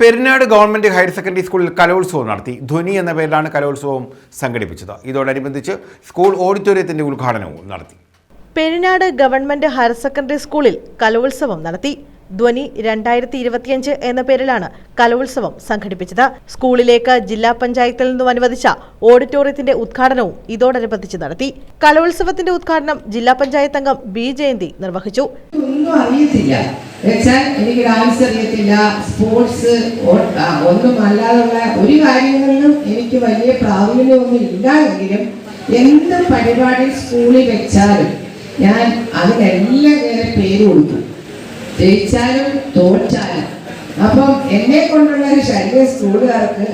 Perinad government higher secondary സ്കൂളിൽ കലോത്സവം നടത്തി. ധ്വനി എന്ന പേരിലാണ് കലോത്സവം സംഘടിപ്പിച്ചത്. ഇതോടനുബന്ധിച്ച് സ്കൂൾ ഓഡിറ്റോറിയത്തിന്റെ ഉദ്ഘാടനവും നടത്തി. പെരിനാട് ഗവൺമെന്റ് ഹയർ സെക്കൻഡറി സ്കൂളിൽ കലോത്സവം നടത്തി. ധ്വനി രണ്ടായിരത്തി ഇരുപത്തിയഞ്ച് എന്ന പേരിലാണ് കലോത്സവം സംഘടിപ്പിച്ചത്. സ്കൂളിലേക്ക് ജില്ലാ പഞ്ചായത്തിൽ നിന്നും അനുവദിച്ച ഓഡിറ്റോറിയത്തിന്റെ ഉദ്ഘാടനവും ഇതോടനുബന്ധിച്ച് നടത്തി. കലോത്സവത്തിന്റെ ഉദ്ഘാടനം ജില്ലാ പഞ്ചായത്ത് അംഗം ബി ജയന്തി നിർവഹിച്ചു. ഒന്നും അറിയത്തില്ല. വെച്ചാൽ എനിക്ക് ഡാൻസ് അറിയത്തില്ല. സ്പോർട്സ് ഒന്നും അല്ലാതുള്ള ഒരു കാര്യങ്ങളിലും എനിക്ക് വലിയ പ്രാവീണ്യമൊന്നും ഇല്ല എങ്കിലും എന്ത് പരിപാടി സ്കൂളിൽ വെച്ചാലും ഞാൻ അതിനെല്ലാം നേരെ പേര് കൊടുക്കും. ജയിച്ചാലും തോറ്റാലും. അപ്പം എന്നെ കൊണ്ടുള്ള ഒരു ശരീര സ്കൂളുകാർക്ക്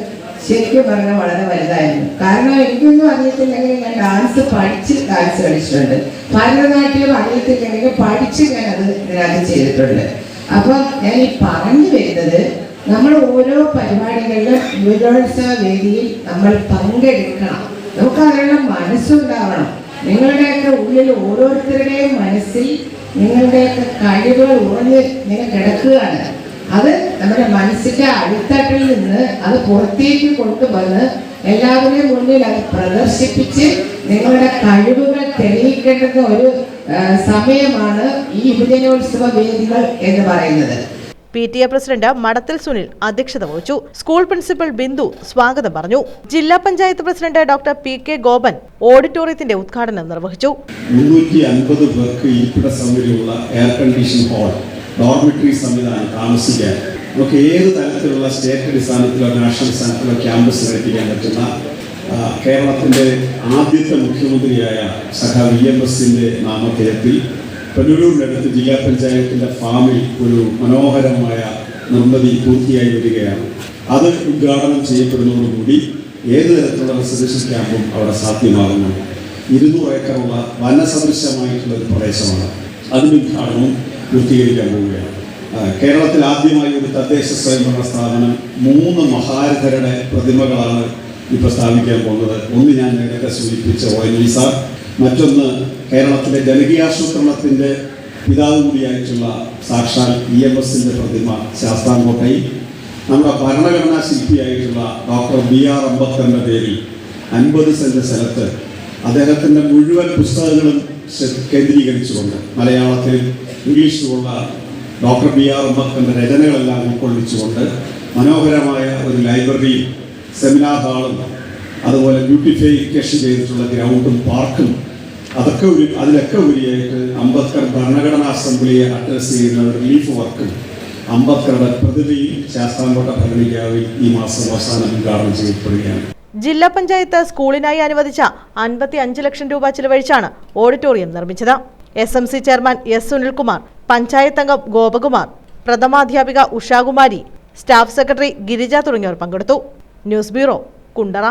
ശരിക്കും പറഞ്ഞാൽ വളരെ വലുതായിരുന്നു. കാരണം എനിക്കൊന്നും അറിയത്തില്ലെങ്കിൽ ഞാൻ ഡാൻസ് പഠിച്ച് ഡാൻസ് കളിച്ചിട്ടുണ്ട് ഭരതനാട്യം അറിയത്തില്ലെങ്കിൽ പഠിച്ച് ഞാൻ അത് ഇതിനകത്ത് ചെയ്തിട്ടുണ്ട്. അപ്പം ഞാൻ ഈ പറഞ്ഞു വരുന്നത് നമ്മൾ ഓരോ പരിപാടികളിലും യുവജോത്സവ വേദിയിൽ നമ്മൾ പങ്കെടുക്കണം. നമുക്ക് അതിനുള്ള മനസ്സുണ്ടാവണം. നിങ്ങളുടെയൊക്കെ ഉള്ളിൽ ഓരോരുത്തരുടെയും മനസ്സിൽ നിങ്ങളുടെയൊക്കെ കഴിവുകൾ ഉറഞ്ഞ് ഇങ്ങനെ കിടക്കുകയാണ്. അത് നമ്മുടെ മനസ്സിന്റെ അടിത്തട്ടിൽ നിന്ന് അത് പുറത്തേക്ക് കൊണ്ടുവന്ന് എല്ലാവരുടെയും മുന്നിൽ അത് പ്രദർശിപ്പിച്ച് നിങ്ങളുടെ കഴിവുകൾ തെളിയിക്കേണ്ടുന്ന ഒരു സമയമാണ് ഈ യുവജനോത്സവ വേദികൾ എന്ന് പറയുന്നത്. P T A president Madathil Sunil അധ്യക്ഷത വഹിച്ചു. സ്കൂൾ പ്രിൻസിപ്പൽ ബിന്ദു സ്വാഗതം പറഞ്ഞു. ജില്ലാ panchayat president doctor P K Gopan ഓഡിറ്റോറിയത്തിന്റെ ഉദ്ഘാടനം നിർവഹിച്ചു. മുന്നൂറ്റി അൻപത് പേർക്ക് ഇരിപ്പിട സൗകര്യമുള്ള എയർ കണ്ടീഷൻ ഹാൾ ഡോർമെറ്ററി സംവിധാനം താമസിക്കാൻ. നമുക്ക് ഏത് തരത്തിലുള്ള സ്റ്റേറ്റ് അടിസ്ഥാനത്തിലോ നാഷണൽ അടിസ്ഥാനത്തിലോ ക്യാമ്പസ് എത്തിക്കാൻ പറ്റുന്ന കേരളത്തിന്റെ ആദ്യത്തെ മുഖ്യമന്ത്രിയായ സഖ വി എം എസിന്റെ നാമധേയത്തിൽ പെണ്ണൂരിനടുത്ത് ജില്ലാ പഞ്ചായത്തിന്റെ ഫാമിൽ ഒരു മനോഹരമായ നിർമ്മിതി പൂർത്തിയായി വരികയാണ്. അത് ഉദ്ഘാടനം ചെയ്യപ്പെടുന്നതോടുകൂടി ഏത് തരത്തിലുള്ള റെസിഡൻഷ്യൽ ക്യാമ്പും അവിടെ സാധ്യമാകുന്നു. ഇരുന്നൂറ് ഏക്കറുള്ള വനസദൃശമായിട്ടുള്ള ഒരു പ്രദേശമാണ്. അതിന്റെ ഉദ്ഘാടനവും പൂർത്തീകരിക്കാൻ പോവുകയാണ് കേരളത്തിൽ ആദ്യമായി ഒരു തദ്ദേശ സ്വയംഭരണ സ്ഥാപനം മൂന്ന് മഹാരഥരുടെ പ്രതിമകളാണ് ഇപ്പോൾ സ്ഥാപിക്കാൻ പോകുന്നത്. ഒന്ന് ഞാൻ നേരത്തെ സൂചിപ്പിച്ച ഒ എൻ വി സാർ മറ്റൊന്ന് കേരളത്തിലെ ജനകീയാസൂത്രണത്തിന്റെ പിതാവ് കൂടിയായിട്ടുള്ള സാക്ഷാൽ ഇ എം എസിന്റെ പ്രതിമ ശാസ്താംകോട്ടയിൽ. നമ്മുടെ ഭരണഘടനാ ശില്പിയായിട്ടുള്ള ഡോക്ടർ ബി ആർ അംബേദ്കറിന്റെ പേരിൽ അൻപത് സെന്റ് സ്ഥലത്ത് അദ്ദേഹത്തിന്റെ മുഴുവൻ പുസ്തകങ്ങളും കേന്ദ്രീകരിച്ചുകൊണ്ട് മലയാളത്തിൽ ഇംഗ്ലീഷിലുള്ള ഡോക്ടർ ബി ആർ അംബേദ്കറിന്റെ രചനകളെല്ലാം ഉൾക്കൊള്ളിച്ചുകൊണ്ട് മനോഹരമായ ഒരു ലൈബ്രറിയും സെമിനാർ ഹാളും അതുപോലെ ബ്യൂട്ടിഫിക്കേഷൻ ചെയ്തിട്ടുള്ള ഗ്രൗണ്ടും പാർക്കും അതൊക്കെ ഒരു അതിലൊക്കെ ഉപരിയായിട്ട് അംബേദ്കർ ഭരണഘടനാ അസംബ്ലിയെ അഡ്രസ് ചെയ്യുന്ന റിലീഫ് വർക്കും അംബേദ്കറുടെ പ്രതിഭയും ശാസ്താംകോട്ട ഭരണിക്കാവിൽ ഈ മാസം അവസാനം ഉദ്ഘാടനം ചെയ്യപ്പെടുകയാണ്. ജില്ലാ പഞ്ചായത്ത് സ്കൂളിനായി അനുവദിച്ച അൻപത്തി അഞ്ച് ലക്ഷം രൂപ ചിലവഴിച്ചാണ് ഓഡിറ്റോറിയം നിർമ്മിച്ചത്. S M C chairman S Sunilkumar panchayat അംഗം ഗോപകുമാർ പ്രഥമാധ്യാപിക ഉഷാകുമാരി സ്റ്റാഫ് സെക്രട്ടറി ഗിരിജ തുടങ്ങിയവർ പങ്കെടുത്തു. News bureau Kundara.